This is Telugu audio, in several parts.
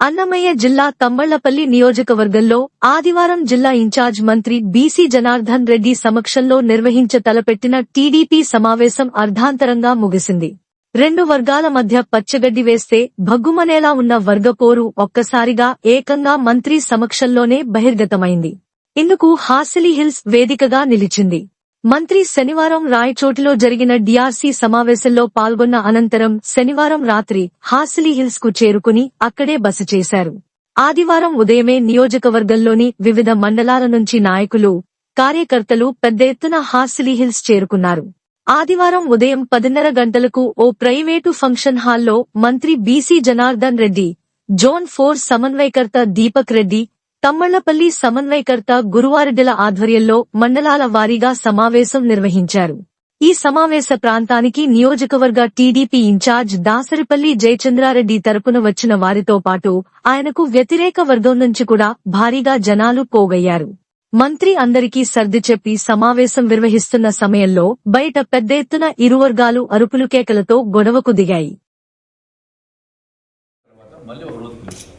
అన్నమయ్య జిల్లా తమ్మళ్ళపల్లి నియోజకవర్గంలో ఆదివారం జిల్లా ఇన్ఛార్జ్ మంత్రి బీసీ జనార్దన్ రెడ్డి సమక్షంలో నిర్వహించ తలపెట్టిన టీడీపీ సమావేశం అర్ధాంతరంగా ముగిసింది. రెండు వర్గాల మధ్య పచ్చగడ్డి వేస్తే భగ్గుమనేలా ఉన్న వర్గపోరు ఒక్కసారిగా ఏకంగా మంత్రి సమక్షంలోనే బహిర్గతమైంది. ఇందుకు హాసిలీ హిల్స్ వేదికగా నిలిచింది. మంత్రి శనివారం రాయచోటిలో జరిగిన డిఆర్సీ సమావేశంలో పాల్గొన్న అనంతరం శనివారం రాత్రి హాసిలీ హిల్స్కు చేరుకుని అక్కడే బస చేశారు. ఆదివారం ఉదయమే నియోజకవర్గంలోని వివిధ మండలాల నుంచి నాయకులు కార్యకర్తలు పెద్ద ఎత్తున హాసిలీ హిల్స్ చేరుకున్నారు. ఆదివారం ఉదయం పదిన్నర గంటలకు ఓ ప్రైవేటు ఫంక్షన్ హాల్లో మంత్రి BC Janardhan Reddy zone four సమన్వయకర్త దీపక్ రెడ్డి తమ్మళ్ళపల్లి సమన్వయకర్త గురువారెడ్డిల ఆధ్వర్యంలో మండలాల వారీగా సమావేశం నిర్వహించారు. ఈ సమావేశ ప్రాంతానికి నియోజకవర్గ టీడీపీ ఇన్ఛార్జ్ దాసరిపల్లి జయచంద్రారెడ్డి తరపున వచ్చిన వారితో పాటు ఆయనకు వ్యతిరేక వర్గం నుంచి కూడా భారీగా జనాలు పోగయ్యారు. మంత్రి అందరికీ సర్ది చెప్పి సమావేశం నిర్వహిస్తున్న సమయంలో బయట పెద్ద ఎత్తున ఇరువర్గాలు అరుపులు కేకలతో గొడవకు దిగాయి తర్వాత మళ్ళీ ఒక రోజు పిలుస్తాం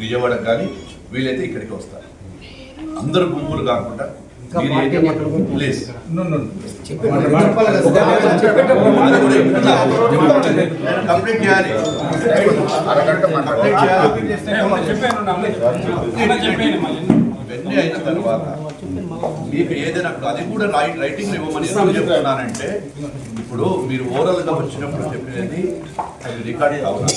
విజయవాడ కానీ వీలైతే ఇక్కడికి వస్తారు అందరూ గుంపులు కాకుండా? ప్లీజ్. కంప్లీట్ చేయాలి. ఇవన్నీ అయిన తర్వాత మీకు ఏదైనా అది కూడా రైట్ రైటింగ్ ఇవ్వమని ఎందుకు చెప్తున్నానంటే ఇప్పుడు మీరు ఓరల్గా వచ్చినప్పుడు చెప్పినది అది రికార్డ్ కావాలి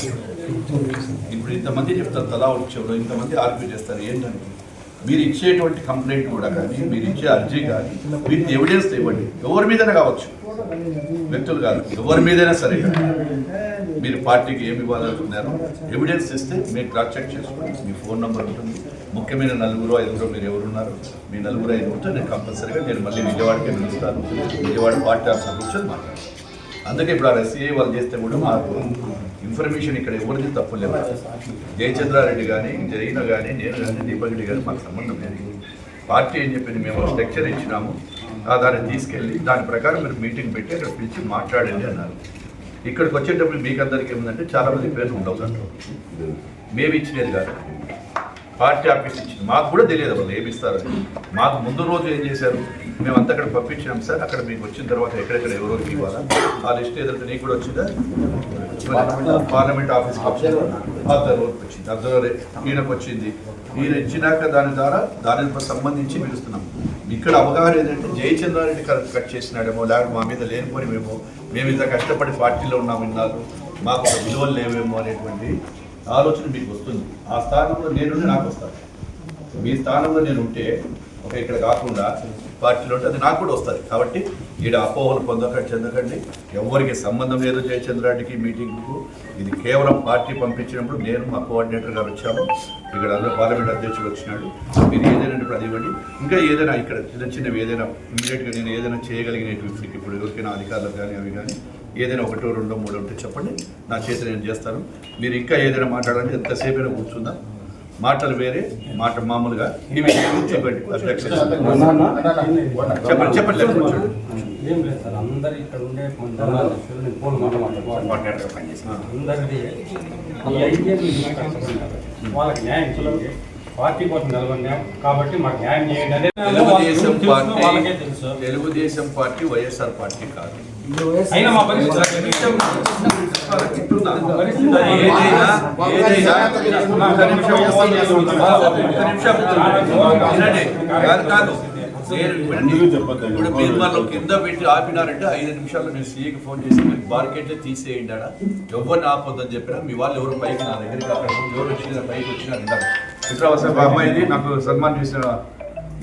ఇప్పుడు ఇంతమంది చెప్తారు తలా వచ్చేవాళ్ళు ఇంతమంది ఆర్గ్యూ చేస్తారు ఏంటంటే మీరు ఇచ్చేటువంటి కంప్లైంట్ కూడా కానీ మీరు ఇచ్చే అర్జీ కానీ వీటి ఎవిడెన్స్ ఇవ్వండి. ఎవరి మీదైనా కావచ్చు. వ్యక్తులు కాదు. ఎవరి మీదైనా సరే మీరు పార్టీకి ఏమి ఇవ్వాలనుకున్నారు ఎవిడెన్స్ ఇస్తే మీరు క్రాస్ చెక్ చేసుకోండి. మీ ఫోన్ నెంబర్ ఉంటుంది. ముఖ్యమైన నలుగురు ఐదుగురు మీరు ఎవరున్నారు మీ నలుగురు ఐదు ఉంటే నేను కంపల్సరీగా నేను మళ్ళీ విజయవాడకి పిలుస్తాను విజయవాడ పార్టీ ఆఫీసర్ కూర్చొని మాట్లాడతాను. అందుకే ఇప్పుడు ఆ ఎస్సీఐ వాళ్ళు చేస్తే కూడా మాకు ఇన్ఫర్మేషన్ ఇక్కడ ఎవరిది తప్పు లేదు. జయచంద్రారెడ్డి కానీ జరిగిన కానీ నేను కానీ దీపక్ రెడ్డి కానీ మాకు సంబంధం లేదు. పార్టీ ఏం చెప్పింది? మేము స్ట్రక్చర్ ఇచ్చినాము. ఆ దాన్ని తీసుకెళ్ళి దాని ప్రకారం మీరు మీటింగ్ పెట్టి అక్కడ పిలిచి మాట్లాడండి అన్నారు. ఇక్కడికి వచ్చేటప్పుడు మీకు అందరికీ ఏముందంటే చాలా మంది పేర్లు ఉండవు దాంట్లో. మేము ఇచ్చినది కాదు. పార్టీ ఆఫీస్ ఇచ్చింది. మాకు కూడా తెలియదు వాళ్ళు ఏమి మాకు ముందు రోజు ఏం చేశారు? మేము అక్కడ పంపించినాం సార్. అక్కడ మీకు వచ్చిన తర్వాత ఎక్కడెక్కడ ఎవరికి ఇవ్వాలా? ఆ లిస్ట్ ఏదంటే నీకు కూడా వచ్చిందా? పార్లమెంట్ ఆఫీస్కి వచ్చింది అబ్జర్వర్కి వచ్చింది. అబ్జర్వర్ ఈయనకు వచ్చింది. ఈయన ఇచ్చినాక దాని ద్వారా దానికి సంబంధించి పిలుస్తున్నాం. ఇక్కడ అవగాహన ఏంటంటే జయచంద్రారెడ్డి కరెక్ట్ కట్ చేసినాడేమో లేకపోతే మా మీద లేనిపోయి మేము మేము ఇంత కష్టపడి పార్టీలో ఉన్నాము ఇన్నారు మాకు ఒక విలువలు లేవేమో అనేటువంటి ఆలోచన మీకు వస్తుంది. ఆ స్థానంలో నేనుండి నాకు వస్తాను. మీ స్థానంలో నేను ఉంటే ఒక ఇక్కడ కాకుండా పార్టీలో ఉంటే అది నాకు కూడా వస్తుంది. కాబట్టి ఈడ అపోహలు పొందకండి చెందకండి. ఎవరికి సంబంధం లేదు జయచంద్రారెడ్డికి మీటింగ్కు. ఇది కేవలం పార్టీ పంపించినప్పుడు నేను మా కోఆర్డినేటర్గా వచ్చాము. ఇక్కడ అందరూ పార్లమెంట్ అధ్యక్షుడు వచ్చినాడు మీరు ఏదైనా ఇప్పుడు అది ఇవ్వండి. ఇంకా ఏదైనా ఇక్కడ చిన్న చిన్నవి ఏదైనా ఇమీడియట్గా నేను ఏదైనా చేయగలిగినటువంటి ఇప్పుడు ఎవరికైనా అధికారులకు కానీ అవి కానీ ఏదైనా ఒకటో రెండో మూడో ఉంటే చెప్పండి. నా చేత నేను చేస్తాను. మీరు ఇంకా ఏదైనా మాట్లాడాలంటే ఎంతసేపు అయినా కూర్చుందా? మాటలు వేరే మాట మామూలుగా. ఇవి కూర్చోబెట్టి చెప్పండి ఏం లేదు సార్ అందరు ఇక్కడ ఉండే అందరిది. వాళ్ళకి న్యాయం చేయండి పార్టీ కోసం నిలబడినాం. కాబట్టి మాకు న్యాయం చేయండి తెలుగుదేశం తెలుసు, పార్టీ వాళ్ళకే తెలుసు. తెలుగుదేశం పార్టీ వైఎస్ఆర్ పార్టీ కాదు. అయినా మా. ఇప్పుడు మీరు వాళ్ళు కింద పెట్టి ఆపినారంటే ఐదు నిమిషాల్లో నేను సీఏకి ఫోన్ చేసి మీరు బార్కెట్ తీసేయండి ఆడ ఎవరిని ఆపొద్దని చెప్పినా మీ వాళ్ళు ఎవరు పైకి నా దగ్గరికి అక్కడ ఎవరు వచ్చిన పైకి వచ్చినా ఇట్లా మా అమ్మాయిది నాకు సన్మాన్ చేసిన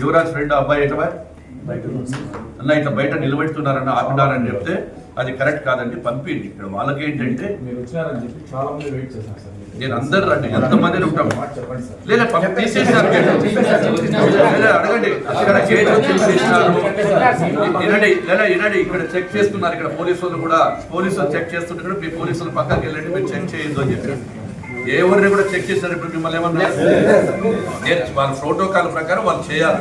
యువరాజ్ ఫ్రెండ్ అబ్బాయి ఎట్లా అన్న ఇట్లా బయట నిలబెడుతున్నారని ఆపినారని చెప్తే అది కరెక్ట్ కాదండి పంపిండి ఇక్కడ వాళ్ళకి ఏంటంటే మీరు వచ్చినారని చెప్పి చాలా మంది వెయిట్ చేశారు సార్ నేను అందరు రండి ఎంతమంది ఉంటాం? లేదా తీసేసినారు అడగండి తీసేసినారు. వినండి లేదా వినండి ఇక్కడ చెక్ చేస్తున్నారు ఇక్కడ పోలీసు వాళ్ళు కూడా. పోలీసులు చెక్ చేస్తుంటే మీ పోలీసులు పక్కకి వెళ్ళండి మీరు చెక్ చేయొద్దు అని చెప్పారు. ఎవరిని కూడా చెక్ చేశారు ఇప్పుడు మిమ్మల్ని ఏమన్నా? నేను వాళ్ళ ప్రోటోకాల్ ప్రకారం వాళ్ళు చేయాలి.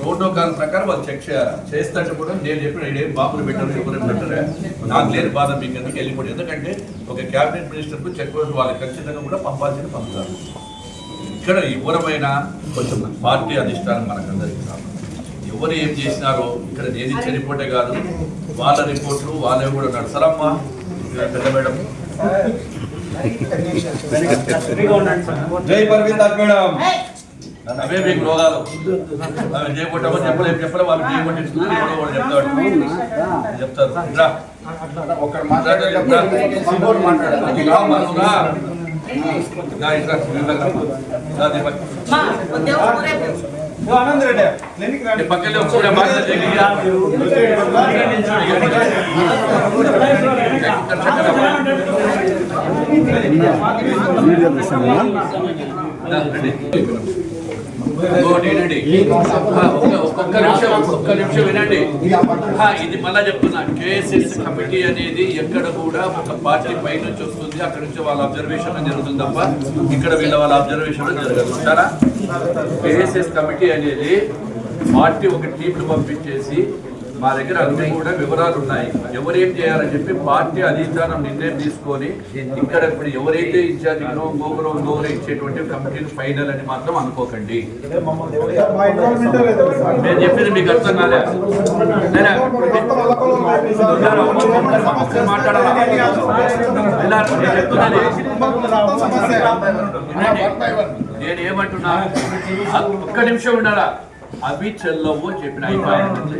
ప్రోటోకాల్ ప్రకారం వాళ్ళు చెక్ చేయాలి. చేస్తే కూడా నేను చెప్పిన ఏం బాబులు పెట్టారు ఎవరు పెట్టారు? నాకు లేని బాధ మీకు ఎందుకు వెళ్ళిపోయి ఎందుకంటే ఒక క్యాబినెట్ మినిస్టర్కు చెక్ పోస్ట్ వాళ్ళకి ఖచ్చితంగా కూడా పంపాల్సిన పంపుతారు. ఇక్కడ ఎవరమైనా కొంచెం పార్టీ అధిష్టానం మనకందరికీ కావాలి ఎవరు ఏం చేసినారో ఇక్కడ నేను ఇచ్చే రిపోర్టే కాదు. వాళ్ళ రిపోర్ట్లు వాళ్ళవి కూడా ఉన్నాడు సరమ్మా పెద్ద మేడం. జై పర్వీన్ మేడం. అవే మీకు రోగాలు. అవి చేయబట్టామో చెప్పలేము చెప్పలే వాళ్ళు చేయబట్టి ఎవడో వాడు చెప్తాడు చెప్తారు. రా. రా, ಆನಂದ್ ರೆಡ್ಡಿ ಕ್ಲಿನಿಕ್ ರೆಡ್ಡಿ ಪಕ್ಕದಲ್ಲಿ ಒಬ್ಬ ಮಾತಾಡ್ತೀನಿ ఒక్క- నిమిషం ఒక్క నిమిషం వినండి. ఇది మళ్ళా చెప్తున్నా. కేఎస్ఎస్ కమిటీ అనేది ఎక్కడ కూడా ఒక పార్టీ పై నుంచి వస్తుంది. అక్కడ నుంచి వాళ్ళ అబ్జర్వేషన్ జరుగుతుంది తప్ప ఇక్కడ వీళ్ళ వాళ్ళ అబ్జర్వేషన్ జరగదు. సరే కేఎస్ఎస్ కమిటీ అనేది పార్టీ ఒక టీంను పంపించేసి మా దగ్గర అన్ని కూడా వివరాలు ఉన్నాయి. ఎవరేం చేయాలని చెప్పి పార్టీ అధిష్టానం నిర్ణయం తీసుకొని ఇక్కడ ఇప్పుడు ఎవరైతే ఇన్ఛార్జ్ గోగురం గోగురం ఇచ్చేటువంటి కమిటీలు ఫైనల్ అని మాత్రం అనుకోకండి. నేను చెప్పేది మీకు అర్థం కాలే. నేను ఏమంటున్నా? ఒక్క నిమిషం ఉండాలా? అవి చెల్లవు అని చెప్పిన అయిపోయింది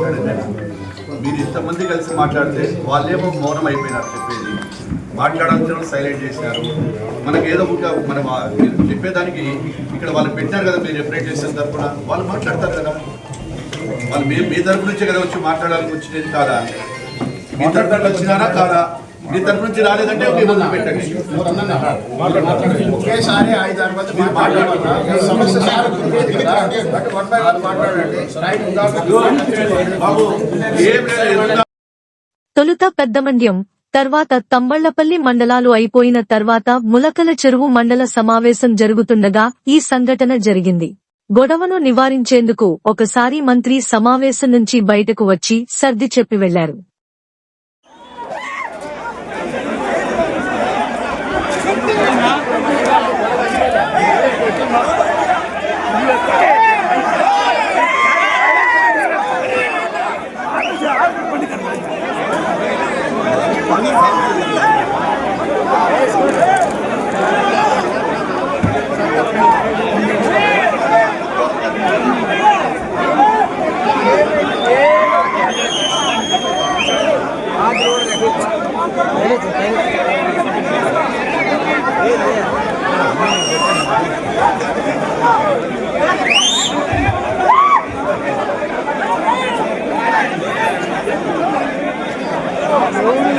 ఏమంటారు? మీరు ఇంతమంది కలిసి మాట్లాడితే వాళ్ళేమో మౌనం అయిపోయినారు చెప్పేది. మాట్లాడాల్సిన సైలెంట్ చేసినారు. మనకి ఏదో ఒక మన మీరు చెప్పేదానికి ఇక్కడ వాళ్ళు పెట్టారు కదా మీరు రిప్రజెంట్ చేసిన తరఫున వాళ్ళు మాట్లాడతారు కదా. వాళ్ళు మేము మీ తరపు నుంచే కదా వచ్చి మాట్లాడాలని వచ్చినది కాదా? మీ తరపు వచ్చినారా కాదా? మీ తరపు నుంచి రాలేదంటే పెట్టండి. ఒకేసారి మాట్లాడాలి సమస్య వన్ బై వన్ మాట్లాడండి. తొలుత పెద్దమండ్యం తర్వాత తంబళ్ళపల్లి మండలాలు అయిపోయిన తర్వాత ములకల చెరువు మండల సమావేశం జరుగుతుండగా ఈ సంఘటన జరిగింది. గొడవను నివారించేందుకు ఒకసారి మంత్రి సమావేశం నుంచి బయటకు వచ్చి సర్ది చెప్పి వెళ్ళారు. பண்ணி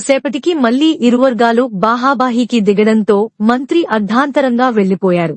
కొంతసేపటికి మళ్ళీ ఇరువర్గాలు బాహాబాహీకి దిగడంతో మంత్రి అర్ధాంతరంగా వెళ్ళిపోయారు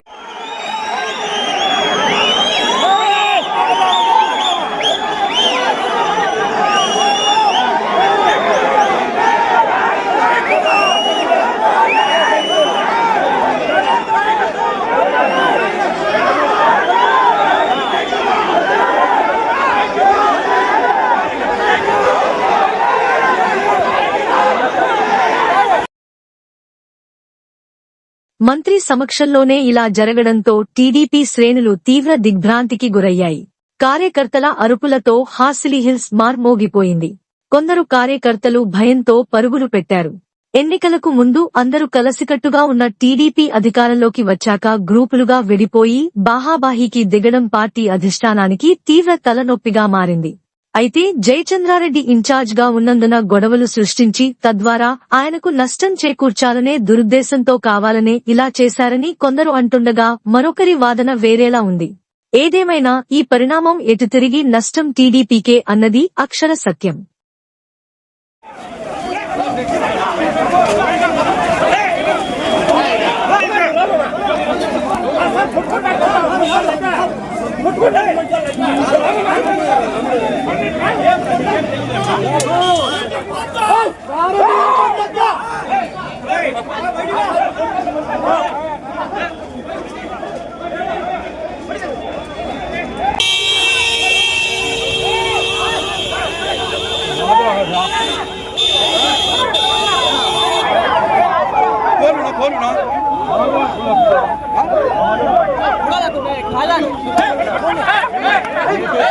మంత్రి సమక్షంలోనే ఇలా జరగడంతో టీడీపీ శ్రేణులు తీవ్ర దిగ్భ్రాంతికి గురయ్యాయి. కార్యకర్తల అరుపులతో హాసిలీహిల్స్ మార్మోగిపోయింది కొందరు కార్యకర్తలు భయంతో పరుగులు పెట్టారు. ఎన్నికలకు ముందు అందరూ కలసికట్టుగా ఉన్న టీడీపీ అధికారంలోకి వచ్చాక గ్రూపులుగా విడిపోయి బాహాబాహీకి దిగడం పార్టీ అధిష్టానానికి తీవ్ర తలనొప్పిగా మారింది. అయితే జయచంద్రారెడ్డి గా ఉన్నందున గొడవలు సృష్టించి తద్వారా ఆయనకు నష్టం చేకూర్చాలనే దురుద్దేశంతో కావాలనే ఇలా చేశారని కొందరు అంటుండగా మరొకరి వాదన వేరేలా ఉంది. ఏదేమైనా ఈ పరిణామం ఎటు తిరిగి నష్టం టీడీపీకే అన్నది అక్షర సత్యం. Hey!